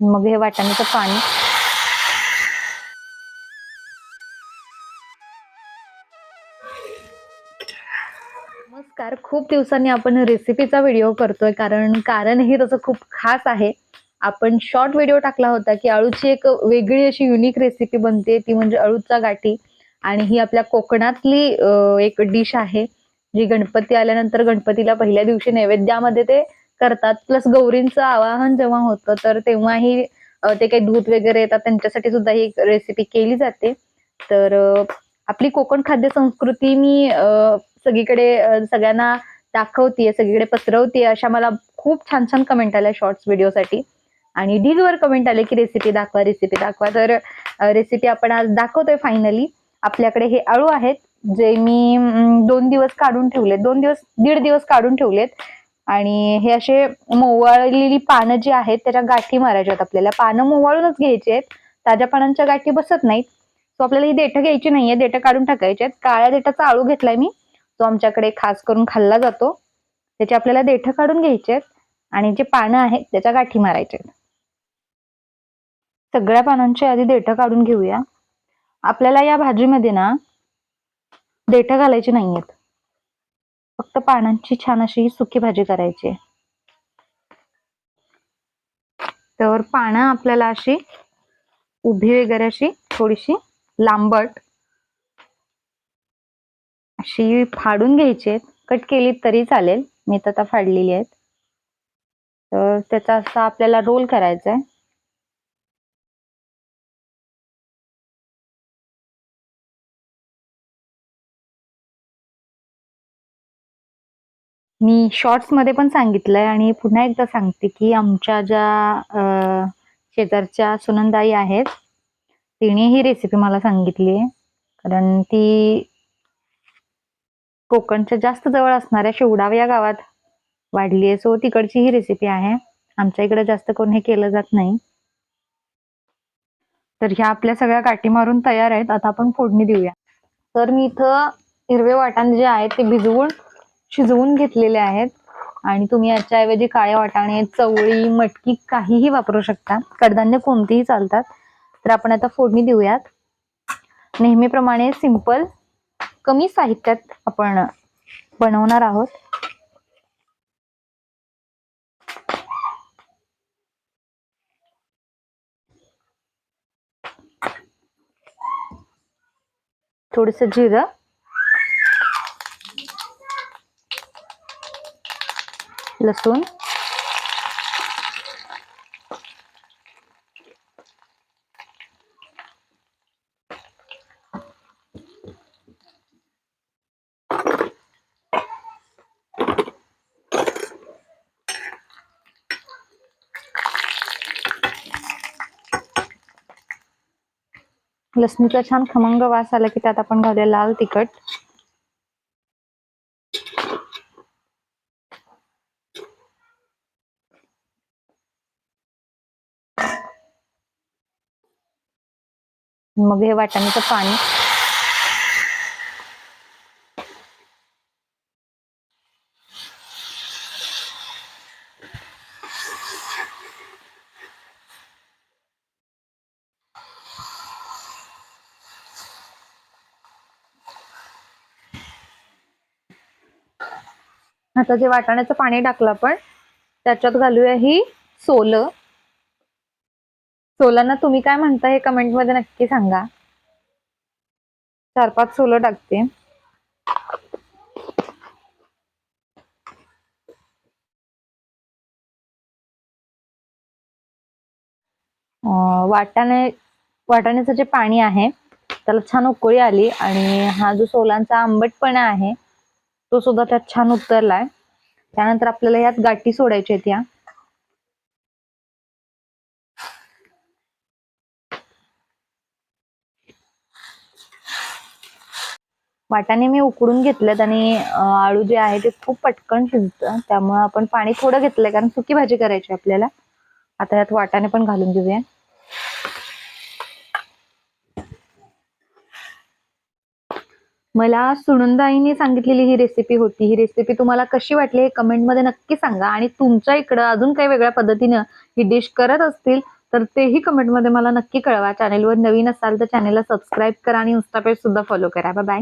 मग हे वाटाण्याचं पाणी. नमस्कार. खूप दिवसांनी आपण रेसिपीचा व्हिडिओ करतोय कारण कारण हे तसं खूप खास आहे. आपण शॉर्ट व्हिडिओ टाकला होता की अळूची एक वेगळी अशी युनिक रेसिपी बनते. ती म्हणजे अळूचा गाठी. आणि ही आपल्या कोकणातली एक डिश आहे. जी गणपती आल्यानंतर गणपतीला पहिल्या दिवशी नैवेद्यामध्ये ते करतात. प्लस गौरींचं आवाहन जेव्हा होतं तर तेव्हाही ते काही दूध वगैरे येतात. त्यांच्यासाठी सुद्धा ही रेसिपी केली जाते. तर आपली कोकण खाद्य संस्कृती मी सगळीकडे सगळ्यांना दाखवतीये सगळीकडे पसरवतीये अशा मला खूप छान छान कमेंट आल्या शॉर्ट्स व्हिडिओसाठी आणि ढीगवर कमेंट आले की रेसिपी दाखवा रेसिपी दाखवा. तर रेसिपी आपण आज दाखवतोय फायनली आपल्याकडे हे आळू आहेत जे मी दोन दिवस काढून ठेवलेत. दोन दिवस दीड दिवस काढून ठेवलेत. आणि हे असे मोवाळलेली पानं जी आहेत त्याच्या गाठी मारायच्या आहेत आपल्याला. पानं मोवाळूनच घ्यायची आहेत. ताज्या पानांच्या गाठी बसत नाहीत. सो आपल्याला ही देठं घ्यायची नाहीये. देठं काढून टाकायचे आहेत. काळ्या देठाचा आळू घेतलाय मी. जो आमच्याकडे खास करून खाल्ला जातो. त्याचे आपल्याला देठं काढून घ्यायचे आहेत. आणि जे पानं आहेत त्याच्या गाठी मारायचे आहेत. सगळ्या पानांची आधी देठं काढून घेऊया. आपल्याला या भाजीमध्ये ना देठं घालायची नाहीयेत. फक्त पानांची छान अशी सुकी भाजी करायची. आहे तर पानं आपल्याला अशी उभी वगैरे अशी थोडीशी लांबट अशी फाडून घ्यायची आहेत. कट केली तरी चालेल. मी तर आता फाडलेली आहेत. तर त्याचा असा आपल्याला रोल करायचा आहे. मी शॉर्ट्समध्ये पण सांगितलंय आणि पुन्हा एकदा सांगते की आमच्या ज्या शेजारच्या सुनंदाई आहेत तिने ही रेसिपी मला सांगितली आहे. कारण ती कोकणच्या जास्त जवळ असणाऱ्या शिवडाव या गावात वाढली आहे. सो तिकडची ही रेसिपी आहे. आमच्या इकडे जास्त करून हे केलं जात नाही. तर ह्या आपल्या सगळ्या काठी मारून तयार आहेत. आता आपण फोडणी देऊया. तर मी इथं हिरवे वाटाणे जे आहेत ते भिजवून शिजवून घेतलेले आहेत. आणि तुम्ही याच्याऐवजी काळे वाटाणे चवळी मटकी काहीही वापरू शकता. कडधान्य कोणतीही चालतात. तर आपण आता फोडणी देऊयात. नेहमीप्रमाणे सिंपल कमी साहित्यात आपण बनवणार आहोत. थोडस जिरं. लसूण. लसणीचा छान खमंग वास आला की त्यात आपण घालूया लाल तिखट. मग हे वाटाण्याचं पाणी. आता जे वाटाण्याचं पाणी टाकलं आपण त्याच्यात घालूया ही सोलं. सोलांना तुम्ही काय म्हणता हे कमेंटमध्ये नक्की सांगा. चार पाच सोलं टाकते. वाटाणे वाटाण्याचं जे पाणी आहे त्याला छान उकळी आली आणि हा जो सोलांचा आंबटपणा आहे तो सुद्धा त्यात छान उतरलाय. त्यानंतर आपल्याला यात गाठी सोडायची आहेत या. वाटाणे मी उकडून घेतलेत आणि आळू जे आहे ते खूप पटकन शिजतं. त्यामुळे आपण पाणी थोडं घेतलंय कारण सुकी भाजी करायची आहे आपल्याला. आता यात वाटाणे पण घालून घेऊया. मला सुनंदाईने सांगितलेली ही रेसिपी होती. ही रेसिपी तुम्हाला कशी वाटली हे कमेंटमध्ये नक्की सांगा. आणि तुमच्या इकडं अजून काही वेगळ्या पद्धतीनं ही डिश करत असतील तर तेही कमेंटमध्ये मला नक्की कळवा. चॅनेलवर नवीन असाल तर चॅनेलला सबस्क्राईब करा आणि इन्स्टा पेज सुद्धा फॉलो करा. बाय